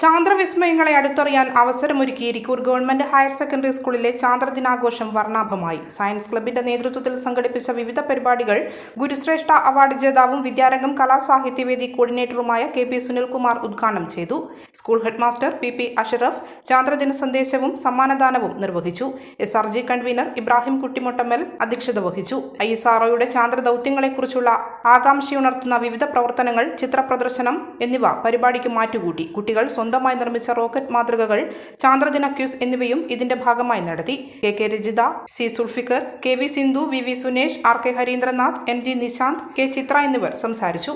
ചാന്ദ്രവിസ്മയങ്ങളെ അടുത്തറിയാൻ അവസരമൊരുക്കി Irikkur government higher secondary സ്കൂളിലെ ചാന്ദ്രദിനാഘോഷം വർണാഭമായി. സയൻസ് ക്ലബിന്റെ നേതൃത്വത്തിൽ സംഘടിപ്പിച്ച വിവിധ പരിപാടികൾ ഗുരുശ്രേഷ്ഠ അവാർഡ് ജേതാവും വിദ്യാരംഗം കലാസാഹിത്യവേദി കോർഡിനേറ്ററുമായ കെ പി സുനിൽകുമാർ ഉദ്ഘാടനം ചെയ്തു. School headmaster P P Ashraf ചാന്ദ്രദിന സന്ദേശവും സമ്മാനദാനവും നിർവഹിച്ചു. S R G convener Ibrahim Kuttimuttammal അധ്യക്ഷത വഹിച്ചു. ഐ എസ് ആർഒയുടെ ചാന്ദ്ര ദൗത്യങ്ങളെക്കുറിച്ചുള്ള ആകാംക്ഷയുണർത്തുന്ന വിവിധ പ്രവർത്തനങ്ങൾ ചിത്രപ്രദർശനം എന്നിവ പരിപാടിക്ക് മാറ്റുകൂട്ടി. കുട്ടികൾ സ്വന്തമായി നിർമ്മിച്ച റോക്കറ്റ് മാതൃകകൾ ചാന്ദ്രദിന ക്യൂസ് എന്നിവയും ഇതിന്റെ ഭാഗമായി നടത്തി. K K Rajitha C Sulfikar K V Sindhu V V Sunesh R K Harindranath N G Nishanth K Chithra എന്നിവർ സംസാരിച്ചു.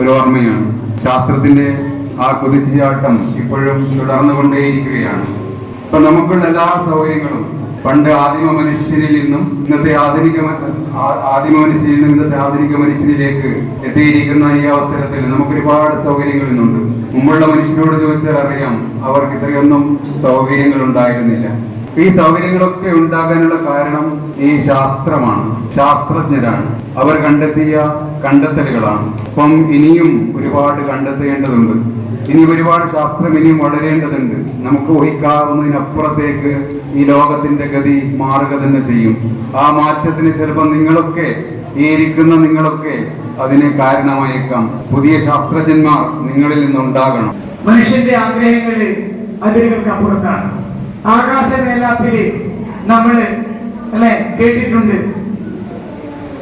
ഒരു ഓർമ്മയാണ്. ശാസ്ത്രത്തിന്റെ ആ കുതിച്ചുചാട്ടം ഇപ്പോഴും തുടർന്നുകൊണ്ടേയിരിക്കുകയാണ്. ഇപ്പൊ നമുക്കുള്ള എല്ലാ സൗകര്യങ്ങളും പണ്ട് ആദിമ മനുഷ്യരിൽ നിന്നും ഇന്നത്തെ ആധുനിക ആദിമ മനുഷ്യനിൽ നിന്നും ആധുനിക മനുഷ്യനിലേക്ക് എത്തിയിരിക്കുന്ന ഈ അവസരത്തിൽ നമുക്ക് ഒരുപാട് സൗകര്യങ്ങൾ ഇന്നുണ്ട്. മുമ്പുള്ള മനുഷ്യരോട് ചോദിച്ചാൽ അറിയാം അവർക്ക് ഇത്രയൊന്നും സൗകര്യങ്ങൾ ഉണ്ടായിരുന്നില്ല. ഈ സൗകര്യങ്ങളൊക്കെ ഉണ്ടാകാനുള്ള കാരണം ഈ ശാസ്ത്രമാണ്. ശാസ്ത്രജ്ഞരാണ്. അവർ കണ്ടെത്തിയ കണ്ടെത്തലുകളാണ്. അപ്പം ഇനിയും ഒരുപാട് കണ്ടെത്തേണ്ടതുണ്ട്. ഇനി ഒരുപാട് ശാസ്ത്രം ഇനിയും വളരേണ്ടതുണ്ട്. നമുക്ക് ഊഹിക്കാവുന്നതിനപ്പുറത്തേക്ക് ഈ ലോകത്തിന്റെ ഗതി മാറുക തന്നെ ചെയ്യും. ആ മാറ്റത്തിന് ചിലപ്പോൾ നിങ്ങളൊക്കെ ഈ ഇരിക്കുന്ന നിങ്ങളൊക്കെ അതിനെ കാരണമായേക്കാം. പുതിയ ശാസ്ത്രജ്ഞന്മാർ നിങ്ങളിൽ നിന്നുണ്ടാകണം. മനുഷ്യന്റെ ആഗ്രഹങ്ങൾ അതിരുകൾക്ക് അപ്പുറത്താണ് ആകാശ മേലാപ്പിൽ നമ്മൾ അല്ലെ കേട്ടിട്ടുണ്ട്.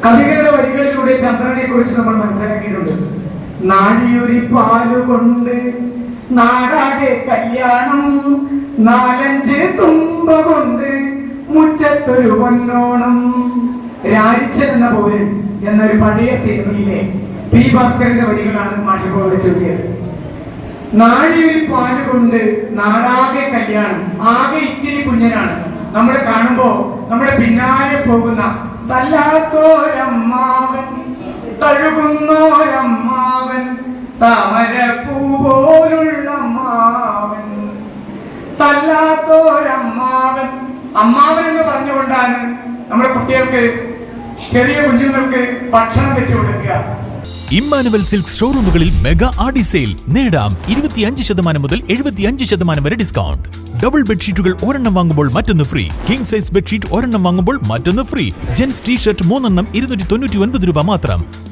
കവികളുടെ വരികളിലൂടെ ചന്ദ്രനെ കുറിച്ച് നമ്മൾ മനസ്സിലാക്കിയിട്ടുണ്ട്. നാഴിയൊരി പാലുകൊണ്ട് നാടാകെ കല്യാണം നാലഞ്ച് തുമ്പ കൊണ്ട് മുറ്റത്തൊരു പൊന്നോണം രാജിച്ചെന്ന പോരൻ എന്നൊരു പഴയ സിനിമയിലെ പി ഭാസ്കരന്റെ വരികളാണ് മാഷിപ്പോടെ ചൊല്ലിയത്. നാഴിയിൽ പാലുകൊണ്ട് നാടാകെ കല്യാണം ആകെ ഇത്തിരി കുഞ്ഞനാണ്. നമ്മൾ കാണുമ്പോ നമ്മുടെ പിന്നാലെ പോകുന്ന തല്ലാത്തോരമ്മാവൻ. തഴുകുന്നോരമ്മാവൻ താമരപ്പൂ പോലുള്ള അമ്മാവൻ തല്ലാത്തോരമ്മാവൻ. അമ്മാവൻ എന്ന് പറഞ്ഞുകൊണ്ടാണ് നമ്മുടെ കുട്ടികൾക്ക് ചെറിയ കുഞ്ഞുങ്ങൾക്ക് ഭക്ഷണം വെച്ചു കൊടുക്കുക. ഇമ്മാനുവൽ സിൽക്ക് ഷോറൂമുകളിൽ മെഗാ ആഡി സെയിൽ. നേടാം ഇരുപത്തിയഞ്ച് ശതമാനം മുതൽ എഴുപത്തിയഞ്ച് ശതമാനം വരെ ഡിസ്കൗണ്ട്. ഡബിൾ ബെഡ്ഷീറ്റുകൾ ഒരെണ്ണം വാങ്ങുമ്പോൾ മറ്റൊന്ന് ഫ്രീ. കിങ് സൈസ് ബെഡ്ഷീറ്റ് ഒരെണ്ണം വാങ്ങുമ്പോൾ മറ്റൊന്ന് ഫ്രീ. ജെൻസ് ടീ ഷർട്ട് മൂന്നെണ്ണം ഇരുന്നൂറ്റി തൊണ്ണൂറ്റി ഒൻപത് രൂപ മാത്രം.